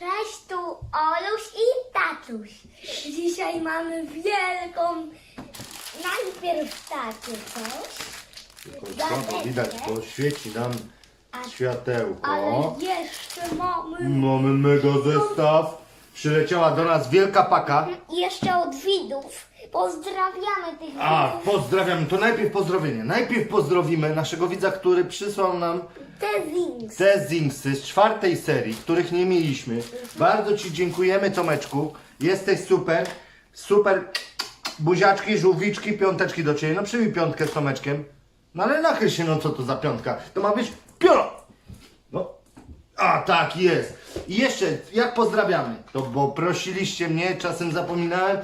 Cześć, tu Oluś i Tatuś. Dzisiaj mamy wielką... Najpierw takie coś, Tylko widać, bo świeci nam światełko. ale jeszcze mamy... Mamy mega zestaw. Przyleciała do nas wielka paka. Jeszcze od widzów. Pozdrawiamy tych A, widzów. pozdrawiam. To najpierw pozdrowienie. Najpierw pozdrowimy naszego widza, który przysłał nam Te Zings. te zingsy z czwartej serii, których nie mieliśmy. Bardzo Ci dziękujemy, Tomeczku. Jesteś super. Super. Buziaczki, żółwiczki, piąteczki do Ciebie. No przyjmij piątkę z Tomeczkiem. No ale nachyl się, no co to za piątka? To ma być pioro. No. A, tak jest. I jeszcze, jak pozdrawiamy? To bo prosiliście mnie, czasem zapominałem,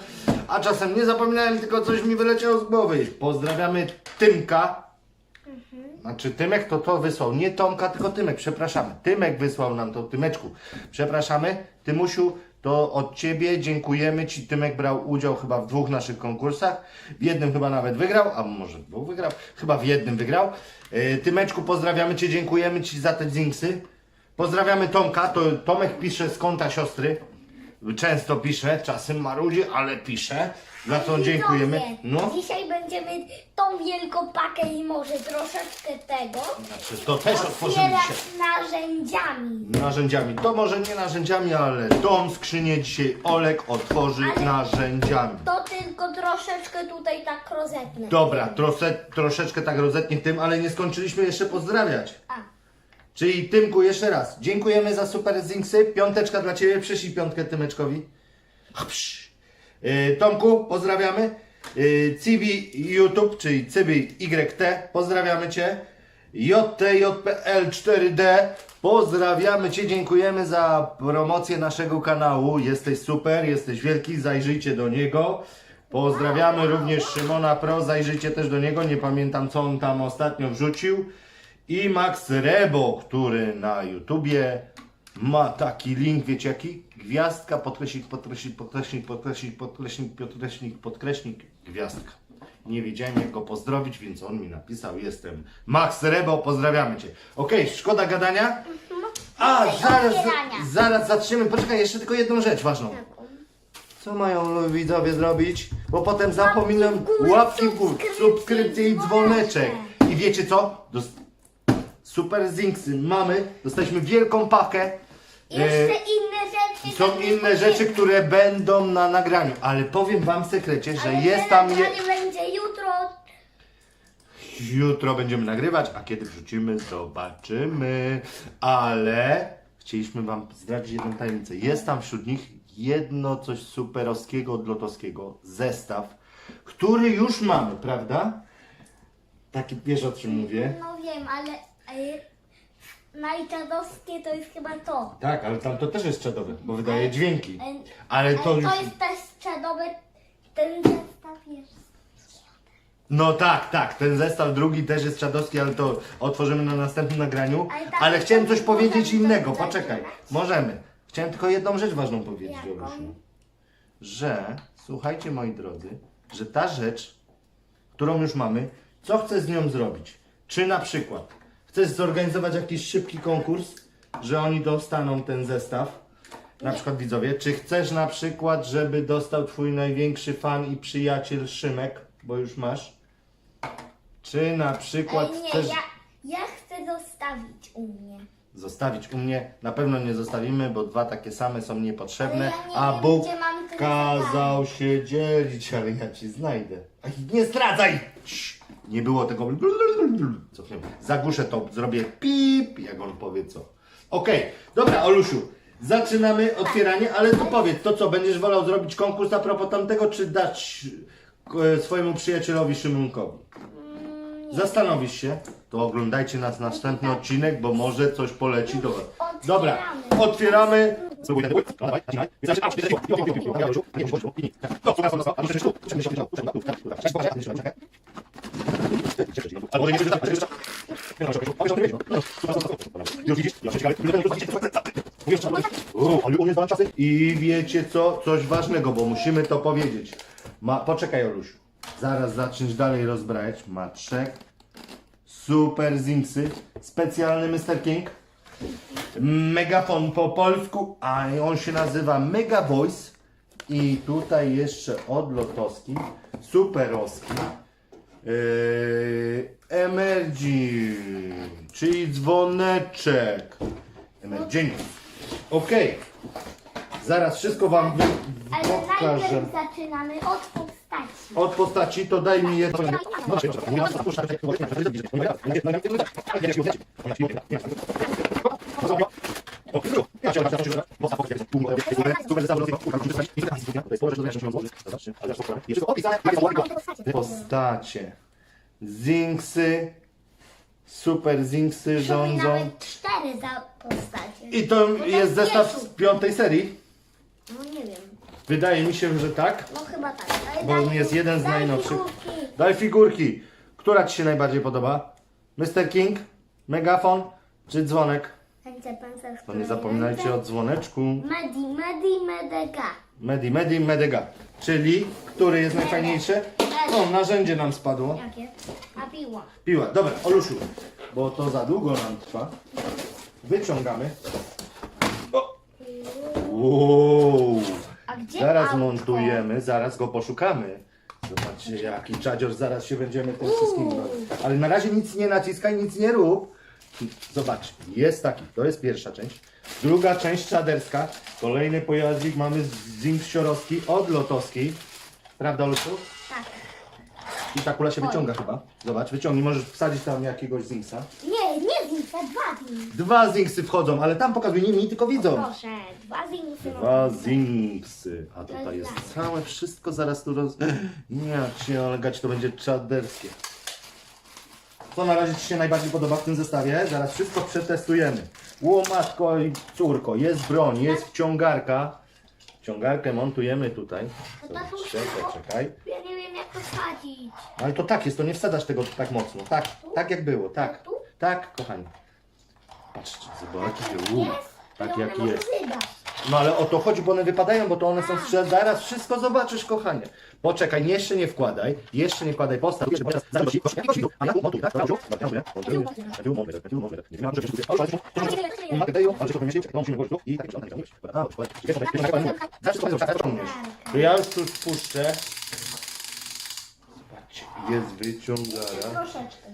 a czasem nie zapominałem, tylko coś mi wyleciało z głowy. Pozdrawiamy Tymka. Znaczy Tymek to to wysłał, nie Tomka, tylko Tymek, przepraszamy. Tymek wysłał nam to, Tymeczku. Przepraszamy, Tymusiu, to od Ciebie dziękujemy Ci. Tymek brał udział chyba w dwóch naszych konkursach. W jednym chyba nawet wygrał, a może w dwóch wygrał. Chyba w jednym wygrał. Yy, Tymeczku, pozdrawiamy Cię, dziękujemy Ci za te dzinksy. Pozdrawiamy Tomka, to Tomek pisze z konta siostry. Często pisze, czasem marudzi, ale pisze. Za co dziękujemy. Widzowie, No. Dzisiaj będziemy tą wielką pakę i może troszeczkę tego Znaczy, to też otworzymy otwierać dzisiaj. narzędziami. Narzędziami. To może nie narzędziami, ale tą skrzynię dzisiaj Olek otworzy Ale- narzędziami. To tylko troszeczkę tutaj tak rozetnę. Dobra, trosze, troszeczkę tak rozetnie tym, ale nie skończyliśmy jeszcze pozdrawiać. A, Czyli Tymku jeszcze raz. Dziękujemy za super zinksy. Piąteczka dla Ciebie. Przyszli piątkę Tymeczkowi. Hapsz. Yy, Tomku, pozdrawiamy. Yy, Cibi YouTube, czyli Cibi YT, pozdrawiamy Cię. JTJPL 4D, pozdrawiamy Cię, dziękujemy za promocję naszego kanału. Jesteś super, jesteś wielki, zajrzyjcie do niego. Pozdrawiamy również Szymona Pro, zajrzyjcie też do niego, nie pamiętam co on tam ostatnio wrzucił. I Max Rebo, który na YouTubie ma taki link, wiecie jaki? Gwiazdka, podkreśnik, podkreśnik, podkreśnik, podkreśnik, podkreśnik, podkreśnik, podkreśnik, gwiazdka. Nie wiedziałem jak go pozdrowić, więc on mi napisał, jestem Max Rebo, pozdrawiamy Cię. Okej, szkoda gadania. A, Więcej zaraz, otwierania. zaraz zaczniemy, poczekaj, jeszcze tylko jedną rzecz ważną. Co mają widzowie zrobić? Bo potem zapominam w górę, łapki w górę, subskrypcje subskrypcje i dzwoneczek. dzwoneczek. I wiecie co? Dos- Super Zinksy mamy, dostaliśmy wielką pakę. jeszcze E, inne rzeczy. są inne rzeczy, które będą na nagraniu, ale powiem wam w sekrecie, że Ale jest tam je... nagranie będzie jutro. Jutro będziemy nagrywać, a kiedy wrzucimy, zobaczymy. Ale chcieliśmy Wam zdradzić jedną tajemnicę. Jest tam wśród nich jedno coś superowskiego od lotowskiego, zestaw, który już mamy, prawda? Taki wiesz o czym mówię. No wiem, ale najczadowskie to jest chyba to. Tak, ale tam to też jest czadowe, bo wydaje dźwięki. E, Ale to ale już... to jest też czadowe. Ten zestaw jest. No tak, tak, ten zestaw drugi też jest czadowski, ale to otworzymy na następnym nagraniu. Ale tak, Ale chciałem coś powiedzieć innego, zaczynać. poczekaj. Możemy. Chciałem tylko jedną rzecz ważną powiedzieć, Jaką? Że, słuchajcie moi drodzy, że ta rzecz, którą już mamy, co chcę z nią zrobić? Czy na przykład chcesz zorganizować jakiś szybki konkurs, że oni dostaną ten zestaw? Na przykład widzowie, czy chcesz na przykład, żeby dostał twój największy fan i przyjaciel Szymek, bo już masz? Czy na przykład Ale nie, chcesz ja, ja chcę zostawić u mnie. zostawić u mnie? Na pewno nie zostawimy, bo dwa takie same są niepotrzebne, Ale ja nie a wiem, Bóg gdzie mam ten kazał się dzielić, ale ja ci znajdę. Ach, nie zdradzaj! Cii, Nie było tego. Cofniemy. Zagłuszę to, zrobię pip, jak on powie co. Okej, dobra, Olusiu. Zaczynamy otwieranie, ale to powiedz, to co, będziesz wolał zrobić konkurs a propos tamtego, czy dać e, swojemu przyjacielowi Szymonkowi? Zastanowisz się, to oglądajcie nas następny odcinek, bo może coś poleci do was. Dobra, otwieramy. I wiecie co? Coś ważnego, bo musimy to powiedzieć. Ma, poczekaj Olusiu. Zaraz zaczniesz dalej rozbrajać. Ma trzech super zinksy. Specjalny Mr. King. Megafon po polsku, a on się nazywa Mega Voice. I tutaj jeszcze od Lotoski, Superowski, yy, Emergy, czyli dzwoneczek. Emer- Dzięki. Okej. Zaraz wszystko wam wy- Ale pokażę. najpierw zaczynamy od postaci. Od postaci to daj mi jedno. Postacie. Zinksy. Super Zinksy rządzą. nawet cztery za postacie. I to jest zestaw z piątej serii. No nie wiem. Wydaje mi się, że tak. No chyba tak. Ale Bo daj on jest jeden z daj najnowszych. figurki. Daj figurki. Która Ci się najbardziej podoba? Mr. King, megafon czy dzwonek? Ręce nie zapominajcie o dzwoneczku. Medi, medi, medega. Medi, medi, medega. Czyli, który jest najfajniejszy? O, narzędzie nam spadło. Jakie? A piła. Piła. Dobra, Olusiu, bo to za długo nam trwa. Wyciągamy. O. Wow. A gdzie Zaraz autko? montujemy, zaraz go poszukamy. Zobaczcie, jaki czadzior, zaraz się będziemy tym wszystkim bawić. Ale na razie nic nie naciskaj, nic nie rób. Zobacz, jest taki, to jest pierwsza część. Druga część czaderska. Kolejny pojazdzik mamy z Zinksiorowski od Lotowskiej. Prawda, Olusiu? Tak. I ta kula się wyciąga chyba. Zobacz, wyciągnij, możesz wsadzić tam jakiegoś Zinksa. Nie, nie zinka, dwa zinki. Dwa Zinksy wchodzą, ale tam pokazuj nie mi, tylko widzą. Proszę, dwa zinki. Dwa Zinksy. A tutaj jest całe wszystko, zaraz tu roz... Jak się olegać, to będzie czaderskie. Co na razie Ci się najbardziej podoba w tym zestawie? Zaraz wszystko przetestujemy. Łomatko i córko, jest broń, jest wciągarka. Wciągarkę montujemy tutaj. Zobacz, czekaj, czekaj. Ja nie wiem jak to wsadzić. Ale to tak jest, to nie wsadzasz tego tak mocno. Tak, tak jak było, tak. Tu? Tak, kochani. Patrzcie, zobaczcie, Jest? tak jak może jest. wydać. No ale o to chodzi, bo one wypadają, bo to one są strzel. Zaraz wszystko zobaczysz, kochanie. Poczekaj, jeszcze nie wkładaj, jeszcze nie wkładaj postaw. Tak? Tak, to tak tak, tak, ja już tu spuszczę. Zobaczcie, jest wyciągara Troszeczkę.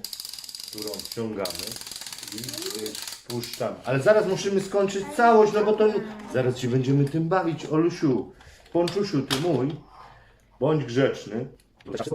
którą wciągamy i wpuszczamy. Ale zaraz musimy skończyć całość, no bo to zaraz się będziemy tym bawić, Olusiu. Ponczusiu, ty mój, bądź grzeczny. Tak.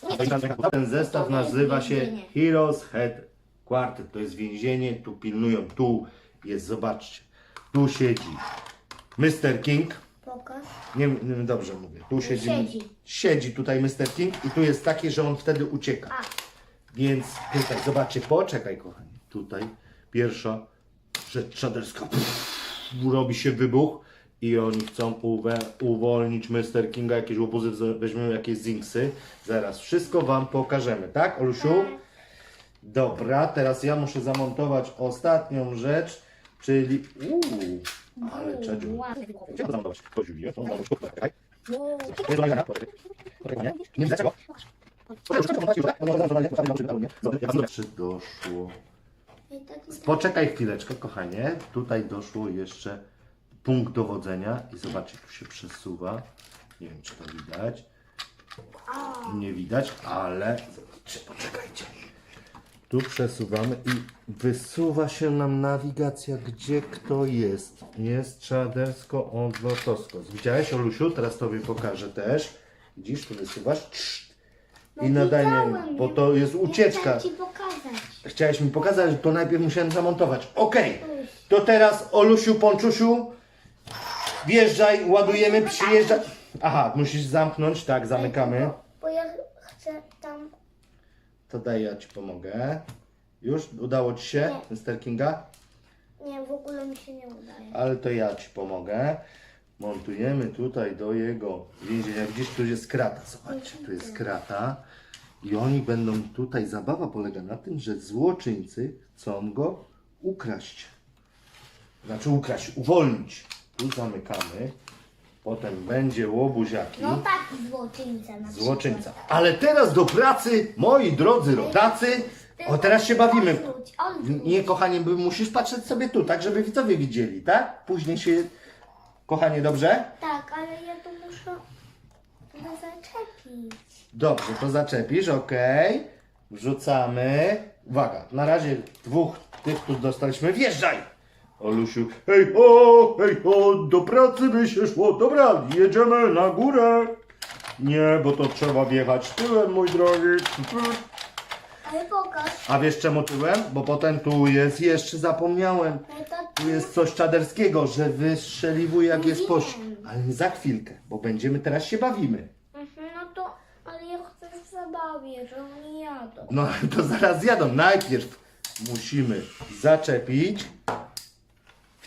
Znaczy. Ten zestaw nazywa się Heroes Head Quartet. To jest więzienie, tu pilnują, tu jest, zobaczcie, tu siedzi Mr. King. Pokaż. Nie, nie dobrze mówię. Tu siedzi, Siedzi. siedzi tutaj Mr. King i tu jest takie, że on wtedy ucieka. A, Więc tutaj, zobaczcie, poczekaj kochani. Tutaj pierwsza rzecz czaderska. Robi się wybuch i oni chcą uwolnić Mr. Kinga, jakieś łobuzy, weźmiemy jakieś zinksy. Zaraz wszystko Wam pokażemy, tak Olusiu? Dobra, teraz ja muszę zamontować ostatnią rzecz, czyli... Uuu, ale czadziu. Gdzie to zamontować? To Julia, to zamontować, poczekaj. Nie do nagrania, poczekaj. Nie? Nie widzę czego? Czy doszło? Poczekaj chwileczkę, kochanie. Tutaj doszło jeszcze punkt dowodzenia i zobaczcie, tu się przesuwa. Nie wiem, czy to widać. Nie widać, ale zobaczcie, poczekajcie. Tu przesuwamy i wysuwa się nam nawigacja, gdzie kto jest. Jest czadersko odlotowsko. Widziałeś, Olusiu? Teraz tobie pokażę też. Widzisz, tu wysuwasz. Trz. I nadanie, No widziałem, bo to jest ucieczka. Chciałem ci pokazać. Chciałeś mi pokazać, to najpierw musiałem zamontować. Okej, to teraz Olusiu, Ponczusiu, wjeżdżaj, ładujemy, przyjeżdżaj. Aha, musisz zamknąć, tak, zamykamy. Bo ja chcę tam... To daj, ja Ci pomogę. Już? Udało Ci się, Mr. Kinga? Nie, w ogóle mi się nie udaje. Ale to ja Ci pomogę. Montujemy tutaj do jego więzienia. Widzisz, tu jest krata. Zobaczcie, tu jest krata. I oni będą tutaj, zabawa polega na tym, że złoczyńcy chcą go ukraść. Znaczy ukraść, uwolnić. Tu zamykamy. Potem będzie łobuziaki. No taki złoczyńca na Złoczyńca. Ale teraz do pracy, moi drodzy rodacy. O, teraz się bawimy. Odwróć, odwróć. Nie, kochanie, bo musisz patrzeć sobie tu, tak, żeby widzowie widzieli, tak? Później się... Kochanie, dobrze? Tak, ale ja tu muszę to zaczepić. Dobrze, to zaczepisz, okej. Wrzucamy. Uwaga, na razie dwóch tych tu dostaliśmy. Wjeżdżaj! Olusiu, hej ho, hej ho, do pracy by się szło. Dobra, jedziemy na górę. Nie, bo to trzeba wjechać tyłem, mój drogi. Ale pokaż. A wiesz czemu tyłem? Bo potem tu jest, jeszcze zapomniałem. Ale to Tu jest coś czaderskiego, że wystrzeliwuje jak jest poś. Ale za chwilkę, bo będziemy teraz się bawimy. Mhm, no to, ale ja chcę w zabawie, że oni jadą. No to zaraz jadą. Najpierw musimy zaczepić.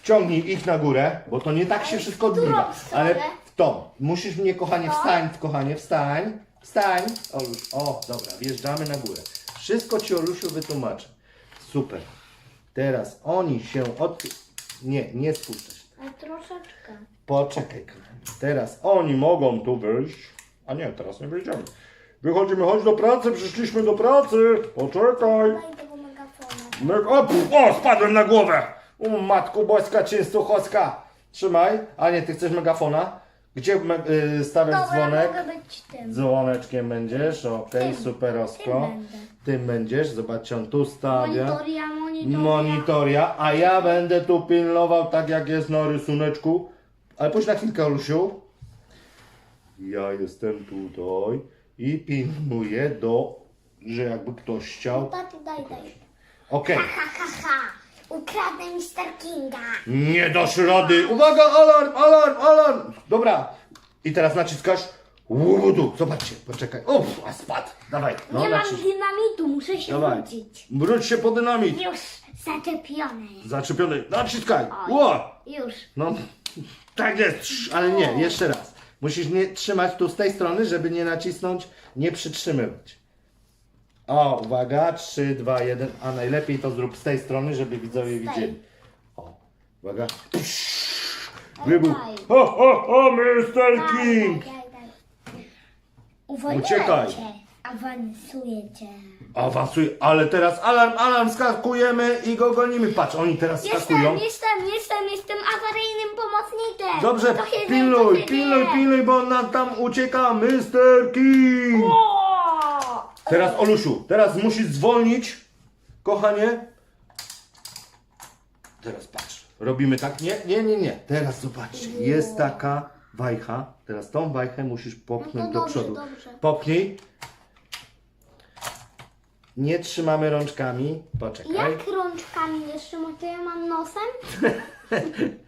Wciągnij ich na górę, bo to nie tak się wszystko w którą odbywa. stronę? Ale w tą. Musisz mnie, kochanie, To? wstań, kochanie, wstań. Wstań. Oluś. O, dobra, wjeżdżamy na górę. Wszystko ci, Olusiu, wytłumaczę. Super. Teraz oni się od... Nie, nie spuszczę się. Ale troszeczkę. Poczekaj, kochanie. Teraz oni mogą tu wyjść. A nie, teraz nie wyjdziemy. Wychodzimy, chodź do pracy, przyszliśmy do pracy. Poczekaj. Daj tego megafona. My, o, o, spadłem na głowę! O, matko boska, częstochowska! Trzymaj. A nie, ty chcesz megafona? Gdzie me, y, Dobra, dzwonek? mogę być tym. Dzwoneczkiem będziesz, okej, Tym. superosko. Tym będę. Tym będziesz, zobaczcie, on tu stawia. Monitoria, monitoria. Monitoria, a ja będę tu pilnował tak jak jest na rysuneczku. Ale pójdź na chwilkę, Olusiu. Ja jestem tutaj i pilnuję do, że jakby ktoś chciał. Taty, daj, daj. Okej. Ha, ha, ha. Ukradnę Mr. Kinga. Nie dasz rady. Uwaga, alarm, alarm, alarm. Dobra. I teraz naciskasz. Łudu. Zobaczcie, poczekaj. Uff, a spadł. Dawaj. No, Nie mam nacisk. dynamitu, muszę się Dawaj. wrócić. Wróć się po dynamit. Już zaczepiony. Zaczepiony. Naciskaj. Ło. Już. No, tak jest. Trz, Ale nie, jeszcze raz. Musisz nie trzymać tu z tej strony, żeby nie nacisnąć, nie przytrzymywać. O, uwaga, 3, 2, 1, a najlepiej to zrób z tej strony, żeby widzowie widzieli. O, uwaga. Wybuch. Ho, ho, ho, Mr. King! Uciekaj. cię. Awansuję cię. Awansuj, ale teraz alarm, alarm, skakujemy i go gonimy. Patrz, oni teraz skakują. Jestem, jestem, jestem, jestem awaryjnym pomocnikiem. Dobrze, To się pilnuj, pilnuj, pilnuj, bo on nam tam ucieka, Mr. King! O! Teraz Olusiu, teraz musisz zwolnić, kochanie. Teraz patrz, robimy tak, nie, nie, nie, nie. Teraz zobaczcie, jest taka wajcha. Teraz tą wajchę musisz popchnąć No to do dobrze, przodu. dobrze. Popchnij. Nie trzymamy rączkami. Poczekaj. Jak rączkami jeszcze, może ja mam nosem?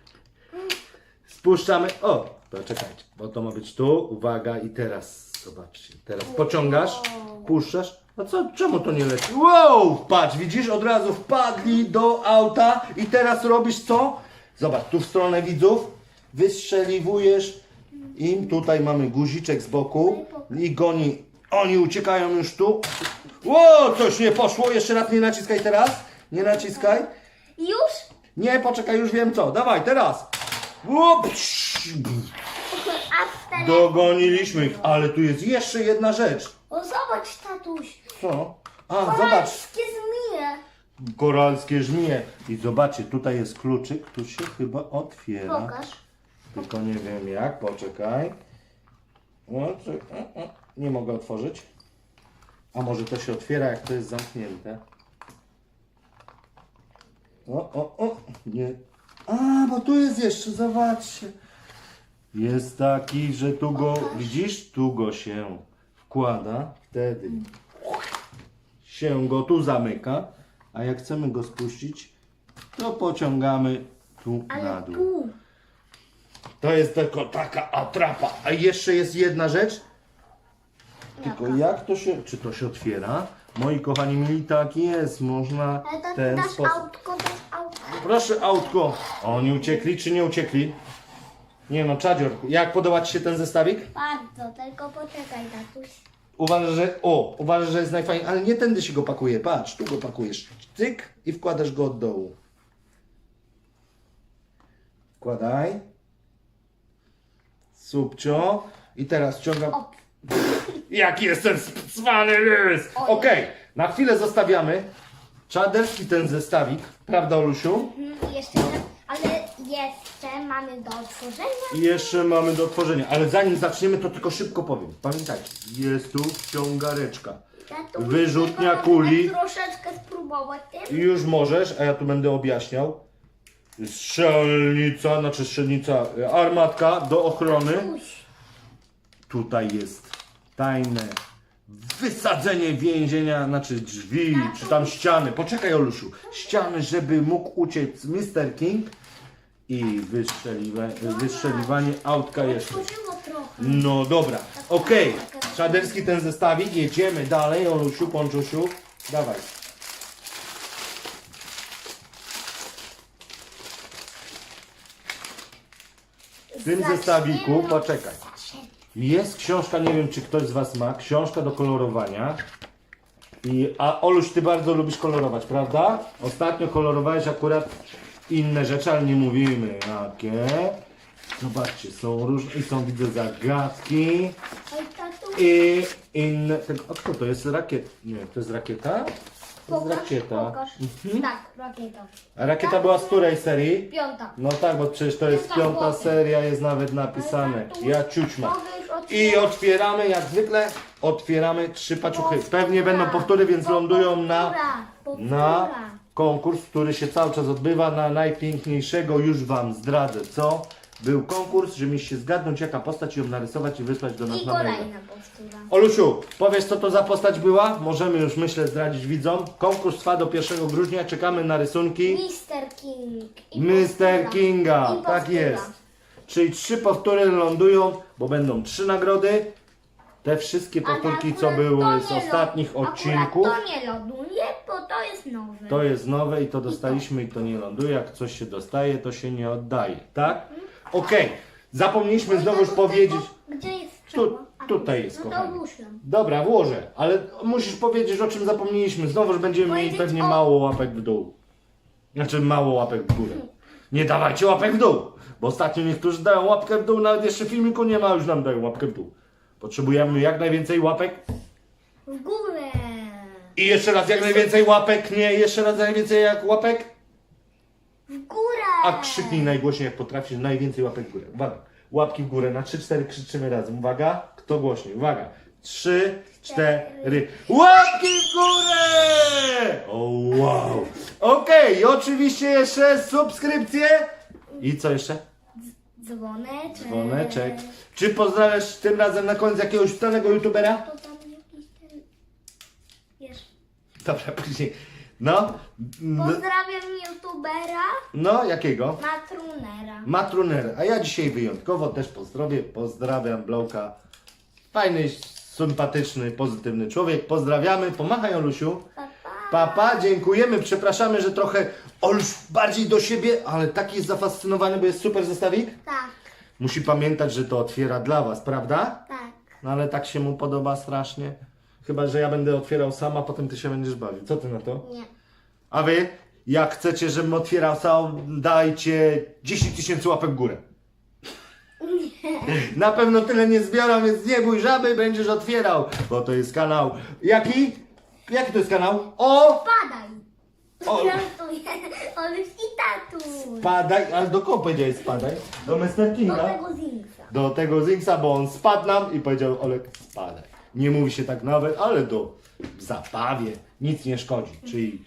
Spuszczamy. O, poczekajcie, bo to ma być tu. Uwaga i teraz zobaczcie. Teraz pociągasz, puszczasz. A co, czemu to nie leci? Wow, patrz, widzisz, od razu wpadli do auta i teraz robisz co? Zobacz, tu w stronę widzów wystrzeliwujesz im. Tutaj mamy guziczek z boku i goni. Oni uciekają już tu. Wow, coś nie poszło. Jeszcze raz nie naciskaj teraz. Nie naciskaj. Już? Nie, poczekaj, już wiem co. Dawaj, teraz. Łup, A Dogoniliśmy ich, ale tu jest jeszcze jedna rzecz. O, zobacz, tatuś. Co? A, zobacz, Koralskie zmije. koralskie żmije. I zobaczcie, tutaj jest kluczyk, tu się chyba otwiera. Pokaż. Tylko nie wiem jak, poczekaj. O, czy- o, o, Nie mogę otworzyć. A może to się otwiera, jak to jest zamknięte. O, o, o, nie. A, bo tu jest jeszcze, zobaczcie. Jest taki, że tu go, widzisz, tu go się wkłada, wtedy się go tu zamyka, a jak chcemy go spuścić, to pociągamy tu na Ale dół. tu. To jest tylko taka atrapa. A jeszcze jest jedna rzecz. Tylko jak to się. Czy to się otwiera? Moi kochani mili, tak jest. Można Ale to w ten dasz sposób. autko, dasz autko. Proszę autko. Oni uciekli czy nie uciekli? Nie no, czadzior. Jak podoba Ci się ten zestawik? Bardzo, tylko poczekaj, tatuś. Uważasz, że. O, uważasz, że jest najfajniejszy. Ale nie tędy się go pakuje. Patrz, tu go pakujesz. Cyk i wkładasz go od dołu. Wkładaj. Subcio. I teraz ściągam. O, Jaki jestem cwany lys! Oj. Okej, na chwilę zostawiamy. Czaderski ten zestawik, prawda Olusiu? mhm, jeszcze, ale jeszcze mamy do otworzenia. I jeszcze mamy do otworzenia, ale zanim zaczniemy, to tylko szybko powiem. Pamiętajcie, jest tu. Ja tu Wyrzutnia kuli. Troszeczkę spróbować tym. I już możesz, a ja tu będę objaśniał. Strzelnica, znaczy strzelnica, e, armatka do ochrony. Tutaj jest tajne wysadzenie więzienia, znaczy drzwi, czy tam ściany. Poczekaj Olusiu. Ściany, żeby mógł uciec Mr. King i wystrzeliwa, wystrzeliwanie autka jeszcze. No dobra, okej. Szaderski ten zestawik, jedziemy dalej. Olusiu, Ponczusiu, dawaj. W tym zestawiku, poczekaj. Jest książka, nie wiem czy ktoś z Was ma, książka do kolorowania. I, a Oluś, Ty bardzo lubisz kolorować, prawda? Ostatnio kolorowałeś akurat inne rzeczy, ale nie mówimy jakie. Zobaczcie, są różne i są widzę zagadki Oj, tatu, i inne. Tego, a kto to jest? Rakiet? Nie, to jest rakieta? To jest pokaż, rakieta. pokaż. Mhm. Tak, rakieta. A rakieta była z której serii? Piąta. No tak, bo przecież to jest Piąta seria, jest nawet napisane. Ja ciućma. Mogę już I otwierać. otwieramy, jak zwykle, otwieramy trzy paczuchy. Pewnie będą powtóry, więc lądują na, Powtóra, powtóra. na konkurs, który się cały czas odbywa na najpiękniejszego. Już Wam zdradzę, co? Był konkurs, że mieliście zgadnąć, jaka postać ją narysować i wysłać do nas I na maila. kolejna powtóra. Olusiu, powiesz co to za postać była? Możemy już myślę zdradzić widzom. Konkurs trwa do 1 grudnia, czekamy na rysunki. Mr. King. I Mr. powtóra. Kinga, I tak powtóra. jest. Czyli trzy powtóry lądują, bo będą trzy nagrody. Te wszystkie powtórki, co były z ostatnich odcinków, to nie ląduje, bo to jest nowe. to jest nowe i to dostaliśmy i to nie ląduje. Jak coś się dostaje, to się nie oddaje, tak? Okej, zapomnieliśmy Oj, znowu już tatu, powiedzieć. Gdzie jest Tu, strzała? A, tutaj jest, No to kochani. włóżę. Dobra, włożę, ale musisz powiedzieć o czym zapomnieliśmy. Znowuż będziemy mieli Powiedzieć pewnie o- mało łapek w dół. Znaczy mało łapek w górę. Nie dawajcie łapek w dół, bo ostatnio niektórzy dają łapkę w dół, nawet jeszcze filmiku nie ma, już nam dają łapkę w dół. Potrzebujemy jak najwięcej łapek W górę. i jeszcze raz jak najwięcej łapek, nie, jeszcze raz najwięcej jak łapek, W górę. a krzyknij najgłośniej jak potrafisz, najwięcej łapek w górę. Uwaga, łapki w górę, na 3-4 krzyczymy razem. Uwaga, kto głośniej, uwaga. 3, 4, łapki w górę! O wow. Okej, i oczywiście jeszcze subskrypcje. I co jeszcze? Dzwoneczek. Dzwoneczek. Czy pozdrawiasz tym razem na koniec jakiegoś znanego youtubera? To tam jakiś ten... Wiesz. Dobra, później. No. n- Pozdrawiam youtubera No, jakiego? Matrunera. Matruner. A ja dzisiaj wyjątkowo też pozdrowię. Pozdrawiam Blowka. Fajny, sympatyczny, pozytywny człowiek. Pozdrawiamy. Pomachaj Olusiu. Pa. Papa, dziękujemy. Przepraszamy, że trochę Oluś bardziej do siebie, ale taki jest zafascynowany, bo jest super zestawik. Tak, Musi pamiętać, że to otwiera dla Was, prawda? tak. No ale tak się mu podoba strasznie. Chyba, że ja będę otwierał sam, a potem ty się będziesz bawił. Co ty na to? Nie. A wy, jak chcecie, żebym otwierał sam, dajcie 10 tysięcy łapek w górę. Na pewno tyle nie zbiorą, więc nie bój żaby, będziesz otwierał, bo to jest kanał. Jaki? Jaki to jest kanał? O! Padaj. O. Oluś i tatuś. Spadaj, ale do kogo powiedziałeś spadaj? Do Mr. Do Kinga? tego Zingsa. Do tego Zingsa, bo on spadł nam i powiedział Olek spadaj. Nie mówi się tak nawet, ale do zabawie nic nie szkodzi. Czyli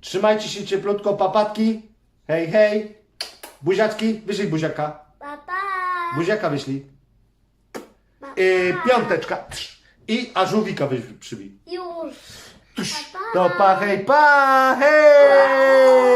trzymajcie się cieplutko, papatki. Hej, hej. Buziaczki, wyślij buziaka. Pa, pa. Buziaka wyślij. Pa, Yy, pa. piąteczka. Trz. I a żółwika weź przybij. Już. To pa, hej, pa, hej!